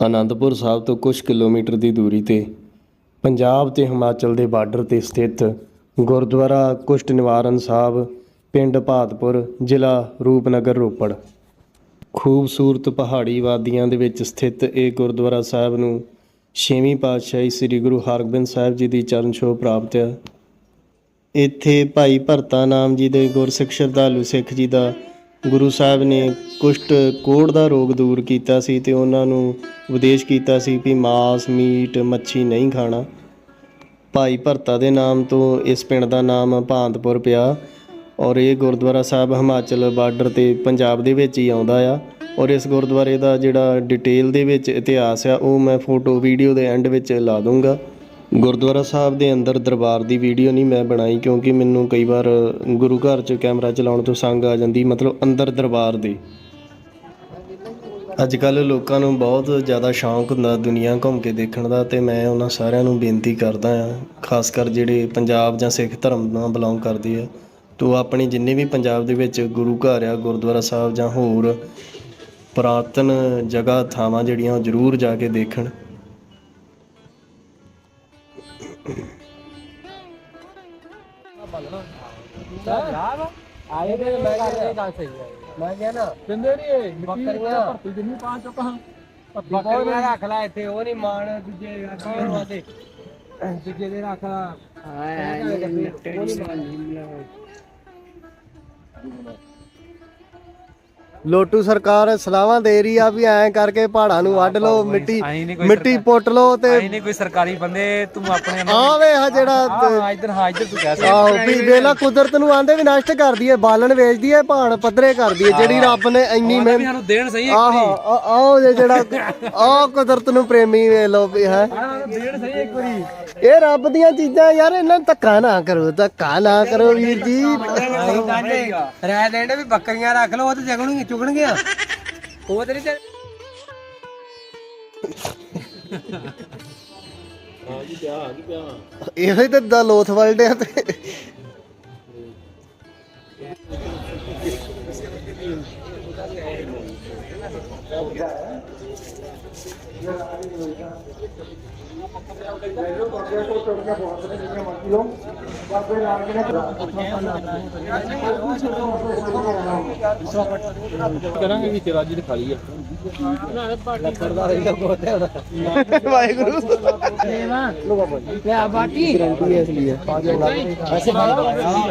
ਅਨੰਦਪੁਰ ਸਾਹਿਬ ਤੋਂ ਕੁਝ ਕਿਲੋਮੀਟਰ ਦੀ ਦੂਰੀ ਤੇ ਪੰਜਾਬ ਤੇ ਹਿਮਾਚਲ ਦੇ ਬਾਰਡਰ ਤੇ ਸਥਿਤ ਗੁਰਦੁਆਰਾ ਕੁਸ਼ਟ ਨਿਵਾਰਨ ਸਾਹਿਬ, ਪਿੰਡ ਭਾਤਪੁਰ, ਜ਼ਿਲ੍ਹਾ ਰੂਪਨਗਰ ਰੋਪੜ। ਖੂਬਸੂਰਤ ਪਹਾੜੀ ਵਾਦੀਆਂ ਦੇ ਵਿੱਚ ਸਥਿਤ ਇਹ ਗੁਰਦੁਆਰਾ ਸਾਹਿਬ ਨੂੰ ਛੇਵੀਂ ਪਾਤਸ਼ਾਹੀ ਸ੍ਰੀ ਗੁਰੂ ਹਰਗੋਬਿੰਦ ਸਾਹਿਬ ਜੀ ਦੀ ਚਰਨ ਛੋਹ ਪ੍ਰਾਪਤ ਹੈ ਇੱਥੇ ਭਾਈ ਭਰਤਾ ਨਾਮ ਜੀ ਦੇ ਗੁਰਸਿੱਖ ਸ਼ਰਧਾਲੂ ਸਿੱਖ ਜੀ ਦਾ ਗੁਰੂ ਸਾਹਿਬ ਨੇ ਕੁਸ਼ਟ ਕੋੜ ਦਾ ਰੋਗ ਦੂਰ ਕੀਤਾ ਸੀ ਤੇ ਉਹਨਾਂ ਨੂੰ ਉਪਦੇਸ਼ ਕੀਤਾ ਸੀ ਵੀ ਮਾਸ, ਮੀਟ, ਮੱਛੀ ਨਹੀਂ ਖਾਣਾ। ਭਾਈ ਭਰਤਾ ਦੇ ਨਾਮ ਤੋਂ ਇਸ ਪਿੰਡ ਦਾ ਨਾਮ ਭਾਂਤਪੁਰ ਪਿਆ ਔਰ ਇਹ ਗੁਰਦੁਆਰਾ ਸਾਹਿਬ ਹਿਮਾਚਲ ਬਾਰਡਰ ਤੇ ਪੰਜਾਬ ਦੇ ਵਿੱਚ ਹੀ ਆਉਂਦਾ ਆ ਔਰ ਇਸ ਗੁਰਦੁਆਰੇ ਦਾ ਜਿਹੜਾ ਡਿਟੇਲ ਦੇ ਵਿੱਚ ਇਤਿਹਾਸ ਆ, ਉਹ ਮੈਂ ਫੋਟੋ ਵੀਡੀਓ ਦੇ ਐਂਡ ਵਿੱਚ ਲਾ ਦੂੰਗਾ ਗੁਰਦੁਆਰਾ ਸਾਹਿਬ ਦੇ ਅੰਦਰ ਦਰਬਾਰ ਦੀ ਵੀਡੀਓ ਨਹੀਂ ਮੈਂ ਬਣਾਈ ਕਿਉਂਕਿ ਮੈਨੂੰ ਕਈ ਵਾਰ ਗੁਰੂ ਘਰ 'ਚ ਕੈਮਰਾ ਚਲਾਉਣ ਤੋਂ ਸੰਗ ਆ ਜਾਂਦੀ, ਮਤਲਬ ਅੰਦਰ ਦਰਬਾਰ ਦੇ। ਅੱਜ ਕੱਲ ਲੋਕਾਂ ਨੂੰ ਬਹੁਤ ਜ਼ਿਆਦਾ ਸ਼ੌਂਕ ਹੁੰਦਾ ਦੁਨੀਆ ਘੁੰਮ ਕੇ ਦੇਖਣ ਦਾ ਤੇ ਮੈਂ ਉਹਨਾਂ ਸਾਰਿਆਂ ਨੂੰ ਬੇਨਤੀ ਕਰਦਾ ਆ ਖਾਸ ਕਰ ਜਿਹੜੇ ਪੰਜਾਬ ਜਾਂ ਸਿੱਖ ਧਰਮ ਨਾਲ ਬਿਲੋਂਗ ਕਰਦੇ ਆ, ਤੋ ਆਪਣੇ ਜਿੰਨੇ ਵੀ ਪੰਜਾਬ ਦੇ ਵਿੱਚ ਗੁਰੂ ਘਰ ਆ, ਗੁਰਦੁਆਰਾ ਸਾਹਿਬ ਜਾਂ ਹੋਰ ਪੁਰਾਤਨ ਜਗ੍ਹਾ, ਥਾਵਾਂ ਜਿਹੜੀਆਂ ਉਹ ਜ਼ਰੂਰ ਜਾ ਕੇ ਦੇਖਣ। ਆਏ ਤੇ ਮੈਂ ਕਿਹਾ ਇਹ ਗੱਲ ਸਹੀ ਹੈ ਮੈਂ ਕਿਹਾ ਨਾ ਦਿੰਦੇ ਨਹੀਂ ਇਹ ਬੱਕਰੀਆਂ ਭਰਤੀ ਜਿੰਨੀ ਪਾ ਚੁੱਕਾ ਹਾਂ ਬੱਕਰੀਆਂ ਰੱਖ ਲੈ ਇੱਥੇ ਉਹ ਨਹੀਂ ਮਾਣ ਦੂਜੇ ਰੱਖਣ ਵਾਸਤੇ। ਦੂਜੇ ਦੇ ਰੱਖ ਲੈ। ਹਾਏ ਲੋਟੂ ਸਰਕਾਰ ਸਲਾਹਾਂ ਦੇ ਰਹੀ ਆ ਵੀ ਐਂ ਕਰਕੇ ਪਹਾੜਾਂ ਨੂੰ ਵੱਢ ਲਓ ਮਿੱਟੀ ਆਈ ਨਹੀਂ ਕੋਈ ਮਿੱਟੀ ਪੁੱਟ ਲਓ ਤੇ ਆਈ ਨਹੀਂ ਕੋਈ ਸਰਕਾਰੀ ਬੰਦੇ ਤੂੰ ਆਪਣੇ ਆ ਵੇ ਆ ਜਿਹੜਾ ਹਾਂ ਇਧਰ ਹਾਂ ਇਧਰ ਤੂੰ ਕਹਿ ਆਹੋ ਵੀ ਵੇਲਾ ਕੁਦਰਤ ਨੂੰ ਆਂਦੇ ਵੀ ਨਸ਼ਟ ਕਰਦੀ ਏ ਬਾਲਣ ਵੇਚਦੀ ਏ ਪਹਾੜ ਪੱਧਰੇ ਕਰਦੀ ਏ ਜਿਹੜੀ ਰੱਬ ਨੇ ਇੰਨੀ ਸਕਦਾ ਮਿਹਨਤ ਸਾਨੂੰ ਦੇਣ ਸਹੀ ਆਹੋ ਆ- ਆਹ ਜੇ ਜਿਹੜਾ ਆ ਕੁਦਰਤ ਨੂੰ ਪ੍ਰੇਮੀ ਵੇ ਲੋ ਵੀ ਹੈ ਦੇਣ ਸਹੀ ਇੱਕ ਵਾਰੀ ਇਹ ਰੱਬ ਦੀਆਂ ਚੀਜ਼ਾਂ ਯਾਰ ਇਹਨਾਂ ਨੂੰ ਧੱਕਾ ਨਾ ਕਰੋ ਧੱਕਾ ਨਾ ਕਰੋ ਵੀਰ ਜੀ ਰਹਿ ਦੇਣ ਵੀ ਬੱਕਰੀਆਂ ਰੱਖ ਲਓ ਉਹ ਤੇ ਜਗਣਗੀਆਂ ਚੁਗਣਗੀਆਂ ਉਹ ਤੇਰੀ ਤੇ ਇਹੋ ਹੀ ਤਾਂ ਦਾ ਲੋਥ ਵਰਲਡ ਆ ਤੇ। ਕਰਾਂਗੇ ਵੀ ਤੇਰਾ ਜੀ ਖਾ ਲਈ ਆ ਵਾਹਿਗੁਰੂ। ਲੈ ਬਾਟੀ। ਗਰੰਟੀ ਇਸ ਲਈ ਹੈ। 200 ਰੁਪਏ ਦਿੱਤਾ ਕਿਸੇ ਨੇ ਪੈ ਕੋਲ ਦਾ ਨਾਮ